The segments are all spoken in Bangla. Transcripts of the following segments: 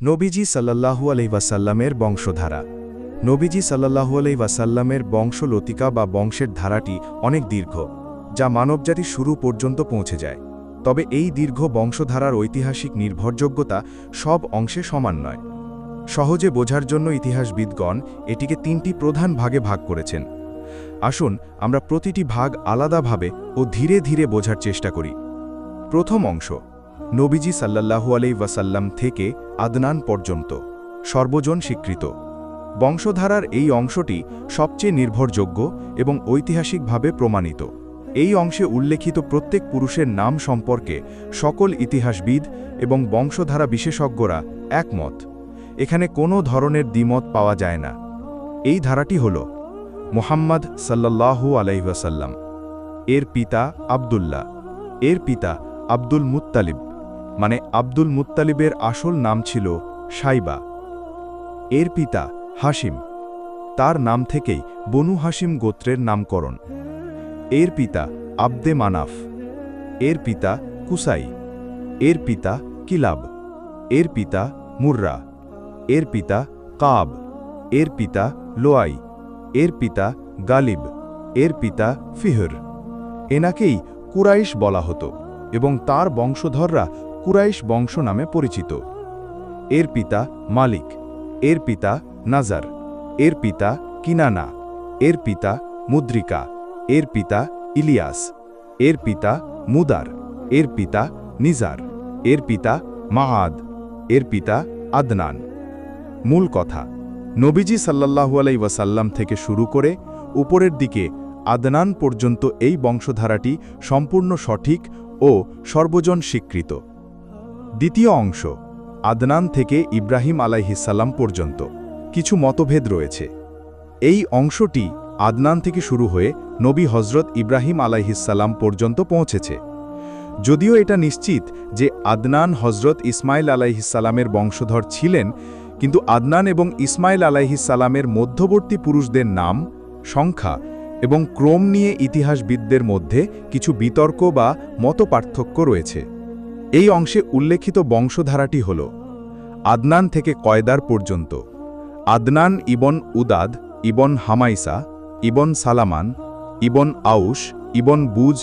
নবীজি সাল্লাহু আলহিবাসাল্লামের বংশধারা। নবীজি সাল্লাহু আলহিবাসাল্লামের বংশলতিকা বা বংশের ধারাটি অনেক দীর্ঘ, যা মানবজাতির শুরু পর্যন্ত পৌঁছে যায়। তবে এই দীর্ঘ বংশধারার ঐতিহাসিক নির্ভরযোগ্যতা সব অংশে সমান নয়। সহজে বোঝার জন্য ইতিহাসবিদগণ এটিকে তিনটি প্রধান ভাগে ভাগ করেছেন। আসুন আমরা প্রতিটি ভাগ আলাদাভাবে ও ধীরে ধীরে বোঝার চেষ্টা করি। প্রথম অংশ নবীজি সাল্লাহু আলাই ওয়াসাল্লাম থেকে আদনান পর্যন্ত সর্বজন স্বীকৃত। বংশধারার এই অংশটি সবচেয়ে নির্ভরযোগ্য এবং ঐতিহাসিকভাবে প্রমাণিত। এই অংশে উল্লেখিত প্রত্যেক পুরুষের নাম সম্পর্কে সকল ইতিহাসবিদ এবং বংশধারা বিশেষজ্ঞরা একমত। এখানে কোনো ধরনের দ্বিমত পাওয়া যায় না। এই ধারাটি হল মোহাম্মদ সাল্লাল্লাহু আলাইহাসাল্লাম এর পিতা আবদুল্লাহ, এর পিতা আব্দুল মুত্তালিব। মানে আব্দুল মুত্তালিবের আসল নাম ছিল সাইবা। এর পিতা হাসিম তার নাম থেকেই বনু হাসিম গোত্রের নামকরণ। এর পিতা আব্দে মানাফ। এর পিতা কুসাই। এর পিতা কিলাব। এর পিতা মুর্রা। এর পিতা কাব। এর পিতা লোয়াই। এর পিতা গালিব। এর পিতা ফিহর। এনাকেই কুরাইশ বলা হতো এবং তার বংশধররা কুরাইশ বংশ নামে পরিচিত। এর পিতা মালিক, এর পিতা নাজার, এর পিতা কিনানা, এর পিতা মুদ্রিকা, এর পিতা ইলিয়াস, এর পিতা মুদার, এর পিতা নিজার, এর পিতা মাহাদ এর পিতা আদনান। মূল কথা, নবীজি সাল্লাল্লাহু আলাই ওয়াসাল্লাম থেকে শুরু করে উপরের দিকে আদনান পর্যন্ত এই বংশধারাটি সম্পূর্ণ সঠিক ও সর্বজন স্বীকৃত। দ্বিতীয় অংশ, আদনান থেকে ইব্রাহিম আলাইহিসাল্লাম পর্যন্ত কিছু মতভেদ রয়েছে। এই অংশটি আদনান থেকে শুরু হয়ে নবী হজরত ইব্রাহিম আলাইহিসাল্লাম পর্যন্ত পৌঁছেছে। যদিও এটা নিশ্চিত যে আদনান হজরত ইসমাইল আলাইহিসাল্লামের বংশধর ছিলেন, কিন্তু আদনান এবং ইসমাইল আলাইহিসাল্লামের মধ্যবর্তী পুরুষদের নাম, সংখ্যা এবং ক্রম নিয়ে ইতিহাসবিদদের মধ্যে কিছু বিতর্ক বা মতপার্থক্য রয়েছে। এই অংশে উল্লেখিত বংশধারাটি হল আদনান থেকে কয়দার পর্যন্ত। আদনান ইবন উদাদ, ইবন হামাইসা, ইবন সালামান, ইবন আউশ, ইবন বুজ,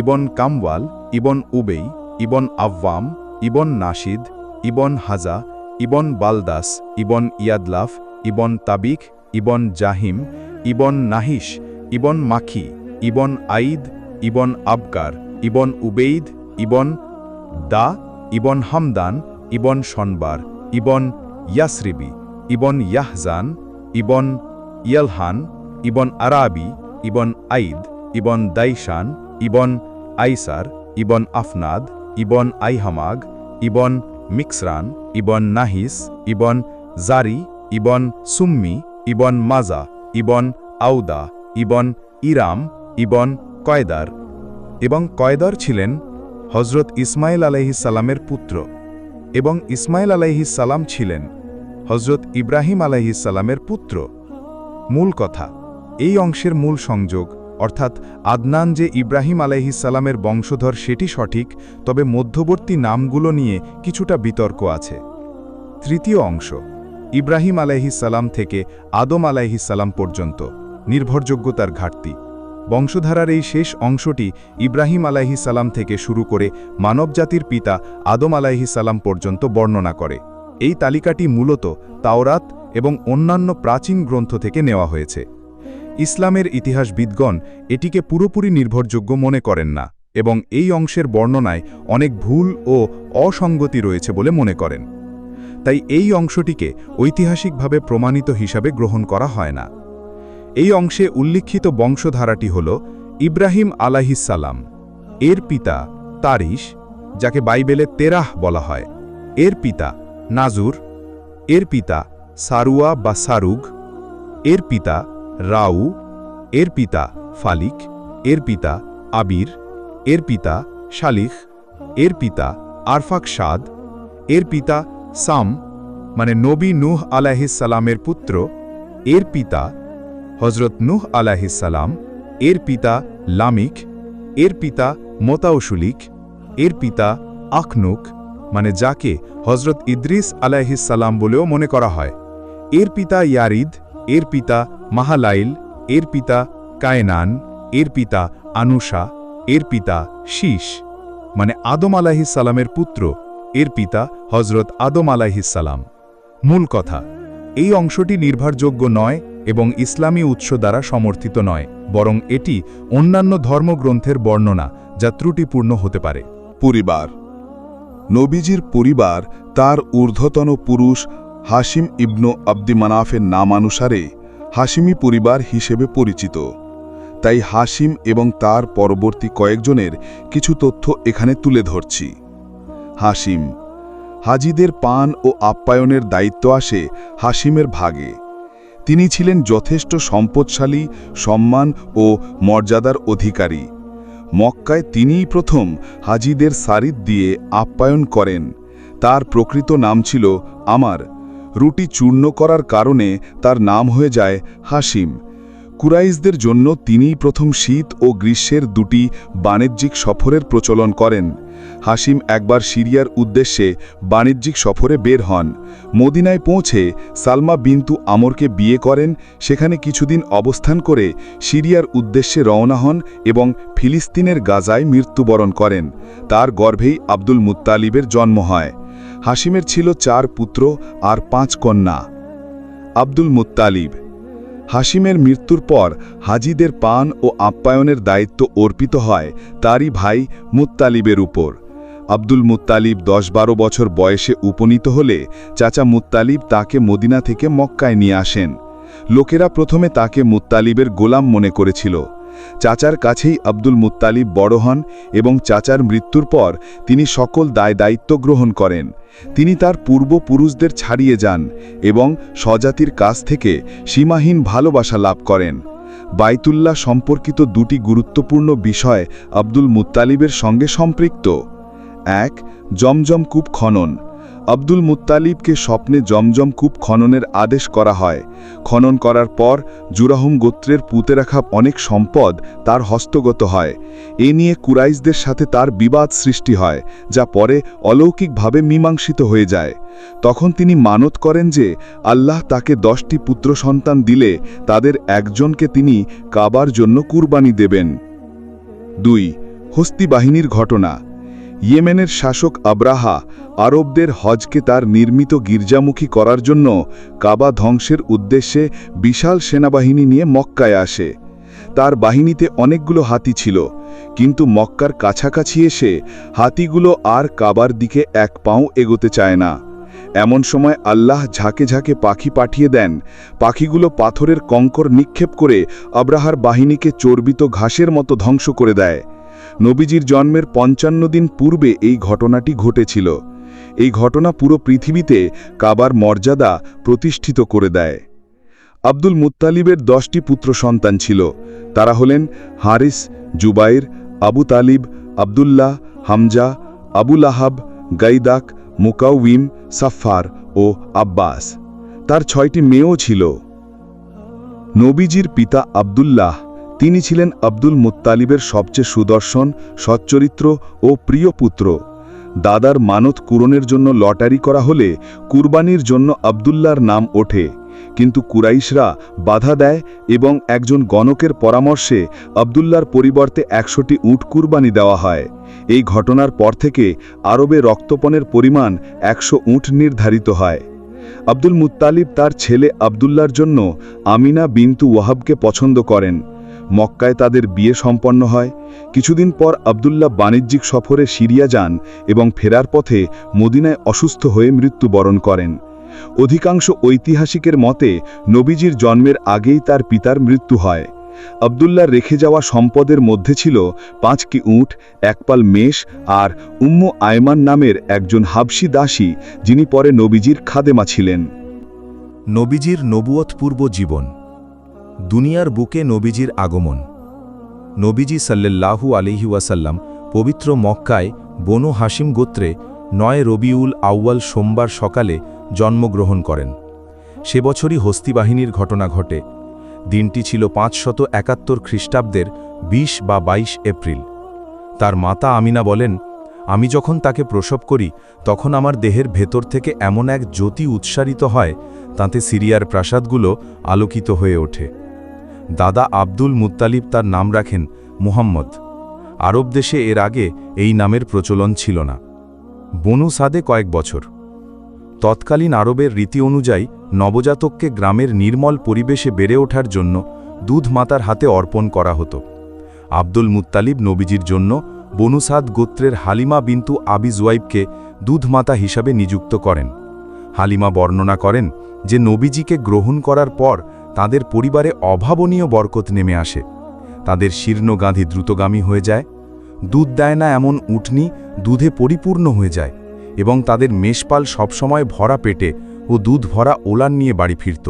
ইবন কামওয়াল, ইবন উবেই, ইবন আవ్বাম ইবন নাশিদ, ইবন হাজা, ibn বালদাস, ibn ইয়াদলাফ, ibn তাবিক ibn জাহিম, Ibn Nahish, Ibn Makhi, Ibn Aid, Ibn Abkar, Ibn Ubaid, Ibn Da Ibn Hamdan, Ibn Shanbar Ibn Yasribi, Ibn Yahzan, Ibn Yalhan, Ibn Arabi, Ibn Aid, Ibn Daishan, Ibn Aisar, Ibn Afnad, ibn আইহামাগ, ibn মিক্সরান, ibn নাহিস, ibn জারি, ইবন সুম্মি, ইবন মাজা, ইবন আউদা, ইবন ইরাম, ইবন কয়দার এবং কয়দার ছিলেন হজরত ইসমাইল আলাইহিসাল্লামের পুত্র এবং ইসমাইল আলাইহিসাল্লাম ছিলেন হজরত ইব্রাহিম আলাইহিসাল্লামের পুত্র। মূল কথা, এই অংশের মূল সংযোগ, অর্থাৎ আদনান যে ইব্রাহিম আলাইহিসাল্লামের বংশধর সেটি সঠিক, তবে মধ্যবর্তী নামগুলো নিয়ে কিছুটা বিতর্ক আছে। তৃতীয় অংশ, ইব্রাহিম আলাইহিসাল্লাম থেকে আদম আলাইহিসাল্লাম পর্যন্ত নির্ভরযোগ্যতার ঘাটতি। বংশধারার এই শেষ অংশটি ইব্রাহিম আলাইহিসাল্লাম থেকে শুরু করে মানবজাতির পিতা আদম আলাহি সালাম পর্যন্ত বর্ণনা করে। এই তালিকাটি মূলত তাওরাত এবং অন্যান্য প্রাচীন গ্রন্থ থেকে নেওয়া হয়েছে। ইসলামের ইতিহাসবিদগণ এটিকে পুরোপুরি নির্ভরযোগ্য মনে করেন না এবং এই অংশের বর্ণনায় অনেক ভুল ও অসঙ্গতি রয়েছে বলে মনে করেন। তাই এই অংশটিকে ঐতিহাসিকভাবে প্রমাণিত হিসাবে গ্রহণ করা হয় না। এই অংশে উল্লিখিত বংশধারাটি হল ইব্রাহিম আলাহিসাল্লাম এর পিতা তারিশ যাকে বাইবেলে তেরাহ বলা হয় এর পিতা নাজুর এর পিতা সারুয়া বা সারুগ এর পিতা রাউ এর পিতা ফালিক এর পিতা আবির এর পিতা শালিখ এর পিতা আরফাক সাদ এর পিতা সাম মানে নবী নূহ আলাহিসাল্লামের পুত্র এর পিতা হজরত নূহ আলাহিসাল্লাম এর পিতা লামিক, এর পিতা মোতাউশুলিক এর পিতা আখনুক মানে যাকে হজরত ইদ্রিস আলাইহিসাল্লাম বলেও মনে করা হয়। এর পিতা ইয়ারিদ, এর পিতা মাহালাইল, এর পিতা কায়নান, এর পিতা আনুষা, এর পিতা শীষ মানে আদম আলাহিসাল্লামের পুত্র, এর পিতা হজরত আদম আলাহিসাল্লাম মূল কথা, এই অংশটি নির্ভরযোগ্য নয় এবং ইসলামী উৎস দ্বারা সমর্থিত নয়, বরং এটি অন্যান্য ধর্মগ্রন্থের বর্ণনা যা ত্রুটিপূর্ণ হতে পারে। পরিবার নবীজির পরিবার তার ঊর্ধ্বতন পুরুষ হাসিম ইবনু আব্দি মানাফের নামানুসারে হাসিমি পরিবার হিসেবে পরিচিত। তাই হাসিম এবং তার পরবর্তী কয়েকজনের কিছু তথ্য এখানে তুলে ধরছি। হাসিম হাজিদের পান ও আপ্যায়নের দায়িত্ব আসে হাসিমের ভাগে। তিনি ছিলেন যথেষ্ট সম্পদশালী, সম্মান ও মর্যাদার অধিকারী। মক্কায় তিনিই প্রথম হাজিদের সারিদ দিয়ে আপ্যায়ন করেন। তার প্রকৃত নাম ছিল আমার। রুটি চূর্ণ করার কারণে তার নাম হয়ে যায় হাসিম কুরাইশদের জন্য তিনিই প্রথম শীত ও গ্রীষ্মের দুটি বাণিজ্যিক সফরের প্রচলন করেন। হাসিম একবার সিরিয়ার উদ্দেশ্যে বাণিজ্যিক সফরে বের হন। মদিনায় পৌঁছে সালমা বিন্তু আমরকে বিয়ে করেন। সেখানে কিছুদিন অবস্থান করে সিরিয়ার উদ্দেশ্যে রওনা হন এবং ফিলিস্তিনের গাজায় মৃত্যুবরণ করেন। তার গর্ভেই আব্দুল মুত্তালিবের জন্ম হয়। হাসিমের ছিল চার পুত্র আর পাঁচ কন্যা। আব্দুল মুত্তালিব হাসিমের মৃত্যুর পর হাজিদের পান ও আপ্যায়নের দায়িত্ব অর্পিত হয় তারই ভাই মুত্তালিবের উপর। আব্দুল মুত্তালিব দশ বারো বছর বয়সে উপনীত হলে চাচা মুত্তালিব তাকে মদিনা থেকে মক্কায় নিয়ে আসেন। লোকেরা প্রথমে তাকে মুত্তালিবের গোলাম মনে করেছিল। চাচার কাছেই আব্দুল মুত্তালিব বড় হন এবং চাচার মৃত্যুর পর তিনি সকল দায় দায়িত্ব গ্রহণ করেন। তিনি তার পূর্বপুরুষদের ছাড়িয়ে যান এবং স্বজাতির কাছ থেকে সীমাহীন ভালোবাসা লাভ করেন। বাইতুল্লাহ সম্পর্কিত দুটি গুরুত্বপূর্ণ বিষয় আব্দুল মুত্তালিবের সঙ্গে সম্পৃক্ত। এক, জমজম কূপ খনন। আব্দুল মুত্তালিবকে স্বপ্নে জমজম কূপ খননের আদেশ করা হয়। খনন করার পর জুরাহুম গোত্রের পুঁতে রাখা অনেক সম্পদ তার হস্তগত হয়। এ নিয়ে কুরাইশদের সাথে তার বিবাদ সৃষ্টি হয়, যা পরে অলৌকিকভাবে মীমাংসিত হয়ে যায়। তখন তিনি মানত করেন যে আল্লাহ তাকে দশটি পুত্র সন্তান দিলে তাদের একজনকে তিনি কাবার জন্য কুরবানি দেবেন। দুই, হস্তি বাহিনীর ঘটনা। ইয়েমেনের শাসক আব্রাহা আরবদের হজকে তার নির্মিত গির্জামুখী করার জন্য কাবা ধ্বংসের উদ্দেশ্যে বিশাল সেনাবাহিনী নিয়ে মক্কায় আসে। তার বাহিনীতে অনেকগুলো হাতি ছিল, কিন্তু মক্কার কাছাকাছি এসে হাতিগুলো আর কাবার দিকে এক পাও এগোতে চায় না। এমন সময় আল্লাহ ঝাঁকে ঝাঁকে পাখি পাঠিয়ে দেন। পাখিগুলো পাথরের কঙ্কর নিক্ষেপ করে আব্রাহার বাহিনীকে চর্বিত ঘাসের মতো ধ্বংস করে দেয়। নবীজির জন্মের পঞ্চান্ন দিন পূর্বে এই ঘটনাটি ঘটেছিল। এই ঘটনা পুরো পৃথিবীতে কাবার মর্যাদা প্রতিষ্ঠিত করে দেয়। আব্দুল মুত্তালিবের দশটি পুত্র সন্তান ছিল। তারা হলেন হারিস, জুবাইর, আবু তালিব, আবদুল্লাহ, হামজা আবুল আহাব গাইদাক, মুকাউইম সাফার ও আব্বাস। তার ছয়টি মেয়েও ছিল। নবীজির পিতা আবদুল্লাহ তিনি ছিলেন আব্দুল মুত্তালিবের সবচেয়ে সুদর্শন, সচ্চরিত্র ও প্রিয় পুত্র। দাদার মানত কুরনের জন্য লটারি করা হলে কুরবানির জন্য আবদুল্লার নাম ওঠে। কিন্তু কুরাইশরা বাধা দেয় এবং একজন গণকের পরামর্শে আবদুল্লার পরিবর্তে একশোটি উট কুরবানি দেওয়া হয়। এই ঘটনার পর থেকে আরবে রক্তপণের পরিমাণ একশো উট নির্ধারিত হয়। আব্দুল মুত্তালিব তার ছেলে আবদুল্লার জন্য আমিনা বিন্তু ওয়াহাবকে পছন্দ করেন। মক্কায় তাদের বিয়ে সম্পন্ন হয়। কিছুদিন পর আবদুল্লাহ বাণিজ্যিক সফরে সিরিয়া যান এবং ফেরার পথে মদিনায় অসুস্থ হয়ে মৃত্যুবরণ করেন। অধিকাংশ ঐতিহাসিকের মতে, নবীজির জন্মের আগেই তার পিতার মৃত্যু হয়। আবদুল্লার রেখে যাওয়া সম্পদের মধ্যে ছিল পাঁচটি উঁট, একপাল মেষ আর উম্মু আয়মান নামের একজন হাবসি দাসী যিনি পরে নবীজির খাদেমা ছিলেন। নবীজির নবুয়তপূর্ব জীবন। দুনিয়ার বুকে নবীজির আগমন। নবীজি সাল্লাল্লাহু আলিহি ওয়াসাল্লাম পবিত্র মক্কায় বনু হাসিম গোত্রে নয় রবিউল আউয়াল সোমবার সকালে জন্মগ্রহণ করেন। সে বছরই হস্তিবাহিনীর ঘটনা ঘটে। দিনটি ছিল পাঁচশত একাত্তর খ্রিস্টাব্দের ২০ বা ২২ এপ্রিল। তার মাতা আমিনা বলেন, আমি যখন তাকে প্রসব করি, তখন আমার দেহের ভেতর থেকে এমন এক জ্যোতি উৎসারিত হয়, তাতে সিরিয়ার প্রাসাদগুলো আলোকিত হয়ে ওঠে। দাদা আব্দুল মুত্তালিব তার নাম রাখেন মুহাম্মদ। আরব দেশে এর আগে এই নামের প্রচলন ছিল না। বনু সাদে কয়েক বছর। তৎকালীন আরবের রীতি অনুযায়ী নবজাতককে গ্রামের নির্মল পরিবেশে বেড়ে ওঠার জন্য দুধ মাতার হাতে অর্পণ করা হতো। আব্দুল মুত্তালিব নবীজির জন্য বনুসাদ গোত্রের হালিমা বিন্তু আবি জুয়াইবকে দুধমাতা হিসাবে নিযুক্ত করেন। হালিমা বর্ণনা করেন যে নবীজিকে গ্রহণ করার পর তাদের পরিবারে অভাবনীয় বরকত নেমে আসে। তাদের শীর্ণ গাঁধি দ্রুতগামী হয়ে যায়, দুধ দেয় না এমন উঠনি দুধে পরিপূর্ণ হয়ে যায় এবং তাদের মেষপাল সবসময় ভরা পেটে ও দুধ ভরা ওলান নিয়ে বাড়ি ফিরত।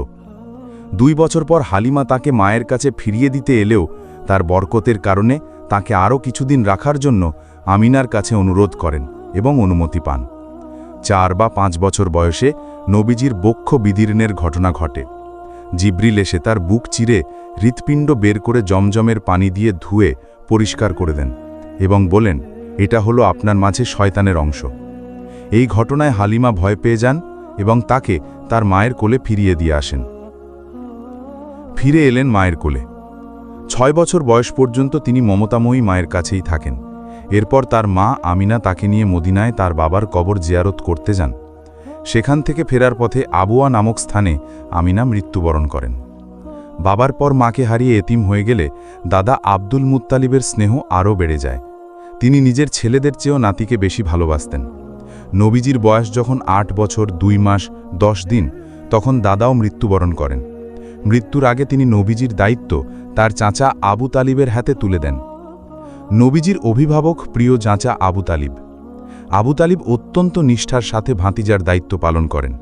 দুই বছর পর হালিমা তাকে মায়ের কাছে ফিরিয়ে দিতে এলেও তার বরকতের কারণে তাকে আরও কিছুদিন রাখার জন্য আমিনার কাছে অনুরোধ করেন এবং অনুমতি পান। চার বা পাঁচ বছর বয়সে নবীজির বক্ষ বিদীর্ণের ঘটনা ঘটে। জিব্রিল এসে তার বুক চিরে হৃৎপিণ্ড বের করে জমজমের পানি দিয়ে ধুয়ে পরিষ্কার করে দেন এবং বলেন, এটা হলো আপনার মাঝে শয়তানের অংশ। এই ঘটনায় হালিমা ভয় পেয়ে যান এবং তাকে তার মায়ের কোলে ফিরিয়ে দিয়ে আসেন। ফিরে এলেন মায়ের কোলে। ছয় বছর বয়স পর্যন্ত তিনি মমতাময়ী মায়ের কাছেই থাকেন। এরপর তার মা আমিনা তাকে নিয়ে মদিনায় তার বাবার কবর জিয়ারত করতে যান। সেখান থেকে ফেরার পথে আবুয়া নামক স্থানে আমিনা মৃত্যুবরণ করেন। বাবার পর মাকে হারিয়ে এতিম হয়ে গেলে দাদা আব্দুল মুত্তালিবের স্নেহ আরও বেড়ে যায়। তিনি নিজের ছেলেদের চেয়েও নাতিকে বেশি ভালোবাসতেন। নবীজির বয়স যখন আট বছর, দুই মাস, দশ দিন, তখন দাদাও মৃত্যুবরণ করেন। মৃত্যুর আগে তিনি নবীজির দায়িত্ব তার চাচা আবু তালিবের হাতে তুলে দেন। নবীজির অভিভাবক প্রিয় চাচা আবু তালিব। আবু তালিব অত্যন্ত নিষ্ঠার সাথে ভাতিজার দায়িত্ব পালন করেন।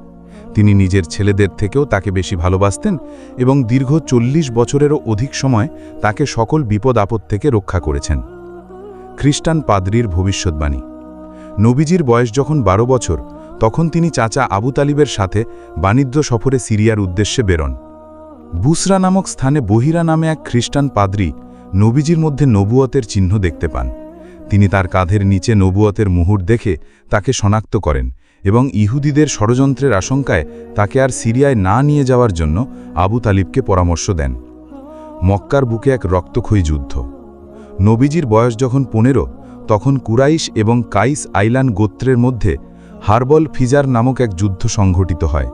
তিনি নিজের ছেলেদের থেকেও তাকে বেশি ভালোবাসতেন এবং দীর্ঘ চল্লিশ বছরেরও অধিক সময় তাকে সকল বিপদ আপদ থেকে রক্ষা করেছেন। খ্রিস্টান পাদ্রির ভবিষ্যৎবাণী নবীজির বয়স যখন বারো বছর, তখন তিনি চাচা আবু তালিবের সাথে বাণিজ্য সফরে সিরিয়ার উদ্দেশ্যে বেরোন। বুসরা নামক স্থানে বহিরা নামে এক খ্রিস্টান পাদ্রী নবীজির মধ্যে নবুয়তের চিহ্ন দেখতে পান। তিনি তার কাঁধের নিচে নবুয়তের মুহুর দেখে তাকে শনাক্ত করেন এবং ইহুদিদের ষড়যন্ত্রের আশঙ্কায় তাকে আর সিরিয়ায় না নিয়ে যাওয়ার জন্য আবু তালিবকে পরামর্শ দেন। মক্কার বুকে এক রক্তক্ষয়ী যুদ্ধ। নবীজির বয়স যখন পনেরো, তখন কুরাইশ এবং কাইস আইলান গোত্রের মধ্যে হারবল ফিজার নামক এক যুদ্ধ সংঘটিত হয়।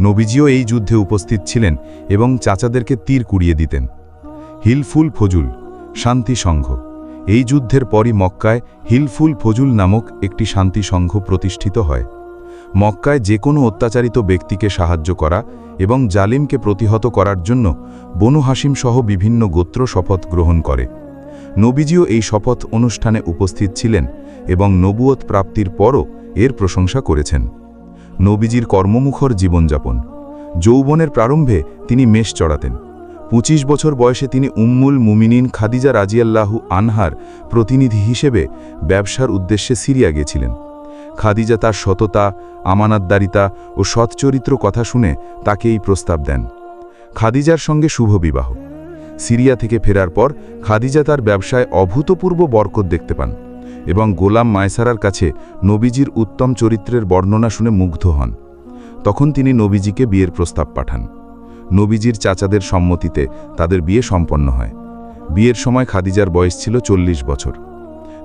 নবীজিও এই যুদ্ধে উপস্থিত ছিলেন এবং চাচাদেরকে তীর কুড়িয়ে দিতেন। হিলফুল ফজুল, শান্তি সংঘ। এই যুদ্ধের পরই মক্কায় হিলফুল ফজুল নামক একটি শান্তি সংঘ প্রতিষ্ঠিত হয়। মক্কায় যে কোনো অত্যাচারিত ব্যক্তিকে সাহায্য করা এবং জালিমকে প্রতিহত করার জন্য বনু হাসিম সহ বিভিন্ন গোত্র শপথ গ্রহণ করে। নবীজিও এই শপথ অনুষ্ঠানে উপস্থিত ছিলেন এবং নবুয়ত প্রাপ্তির পরও এর প্রশংসা করেছেন। নবীজির কর্মমুখর জীবনযাপন, যৌবনের প্রারম্ভে তিনি মেষ চড়াতেন। পঁচিশ বছর বয়সে তিনি উম্মুল মুমিনিন খাদিজা রাজিয়াল্লাহু আনহার প্রতিনিধি হিসেবে ব্যবসার উদ্দেশ্যে সিরিয়া গেছিলেন। খাদিজা তার সততা, আমানাতদারিতা ও সৎচরিত্র কথা শুনে তাকে এই প্রস্তাব দেন। খাদিজার সঙ্গে শুভ বিবাহ। সিরিয়া থেকে ফেরার পর খাদিজা তার ব্যবসায় অভূতপূর্ব বরকত দেখতে পান এবং গোলাম মায়সারার কাছে নবীজির উত্তম চরিত্রের বর্ণনা শুনে মুগ্ধ হন। তখন তিনি নবীজিকে বিয়ের প্রস্তাব পাঠান। নবীজির চাচাদের সম্মতিতে তাদের বিয়ে সম্পন্ন হয়। বিয়ের সময় খাদিজার বয়স ছিল চল্লিশ বছর।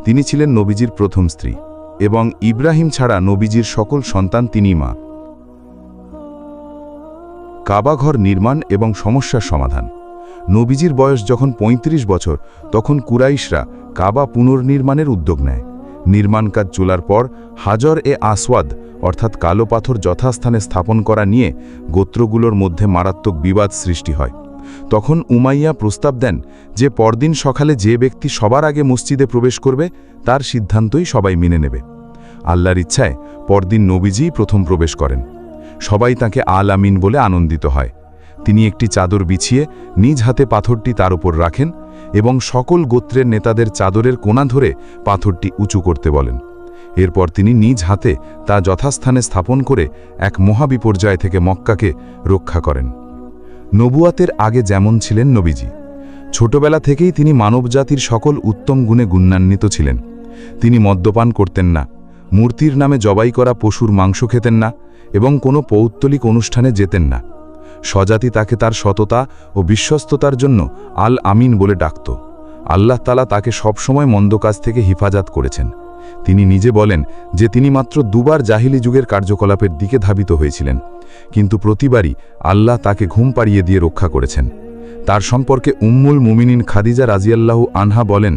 তিনি ছিলেন নবীজির প্রথম স্ত্রী এবং ইব্রাহিম ছাড়া নবীজির সকল সন্তান তিনি মা। কাবাঘর নির্মাণ এবং সমস্যার সমাধান। নবীজির বয়স যখন ৩৫ বছর, তখন কুরাইশরা কাবা পুনর্নির্মাণের উদ্যোগ নেয়। নির্মাণ কাজ চলার পর হাজর এ আসওয়াদ অর্থাৎ কালো পাথর যথাস্থানে স্থাপন করা নিয়ে গোত্রগুলোর মধ্যে মারাত্মক বিবাদ সৃষ্টি হয়। তখন উমাইয়া প্রস্তাব দেন যে পরদিন সকালে যে ব্যক্তি সবার আগে মসজিদে প্রবেশ করবে, তার সিদ্ধান্তই সবাই মেনে নেবে। আল্লাহর ইচ্ছায় পরদিন নবীজিই প্রথম প্রবেশ করেন। সবাই তাকে আল আমিন বলে আনন্দিত হয়। তিনি একটি চাদর বিছিয়ে নিজ হাতে পাথরটি তার উপর রাখেন এবং সকল গোত্রের নেতাদের চাদরের কোণা ধরে পাথরটি উঁচু করতে বলেন। এরপর তিনি নিজ হাতে তা যথাস্থানে স্থাপন করে এক মহাবিপর্যয় থেকে মক্কাকে রক্ষা করেন। নবুয়াতের আগে যেমন ছিলেন নবীজি, ছোটবেলা থেকেই তিনি মানবজাতির সকল উত্তম গুণে গুণান্বিত ছিলেন। তিনি মদ্যপান করতেন না, মূর্তির নামে জবাই করা পশুর মাংস খেতেন না এবং কোনো পৌত্তলিক অনুষ্ঠানে যেতেন না। স্বজাতি তাকে তার সততা ও বিশ্বস্ততার জন্য আল আমিন বলে ডাকত। আল্লাহ তালা তাকে সবসময় মন্দ কাজ থেকে হিফাজত করেছেন। তিনি নিজে বলেন যে তিনি মাত্র দুবার জাহিলি যুগের কার্যকলাপের দিকে ধাবিত হয়েছিলেন, কিন্তু প্রতিবারই আল্লাহ তাকে ঘুম পাড়িয়ে দিয়ে রক্ষা করেছেন। তার সম্পর্কে উম্মুল মুমিনিন খাদিজা রাজিয়াল্লাহু আনহা বলেন,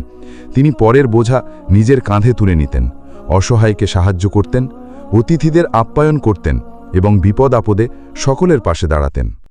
তিনি পরের বোঝা নিজের কাঁধে তুলে নিতেন, অসহায়কে সাহায্য করতেন, অতিথিদের আপ্যায়ন করতেন এবং বিপদ আপদে সকলের পাশে দাঁড়াতেন।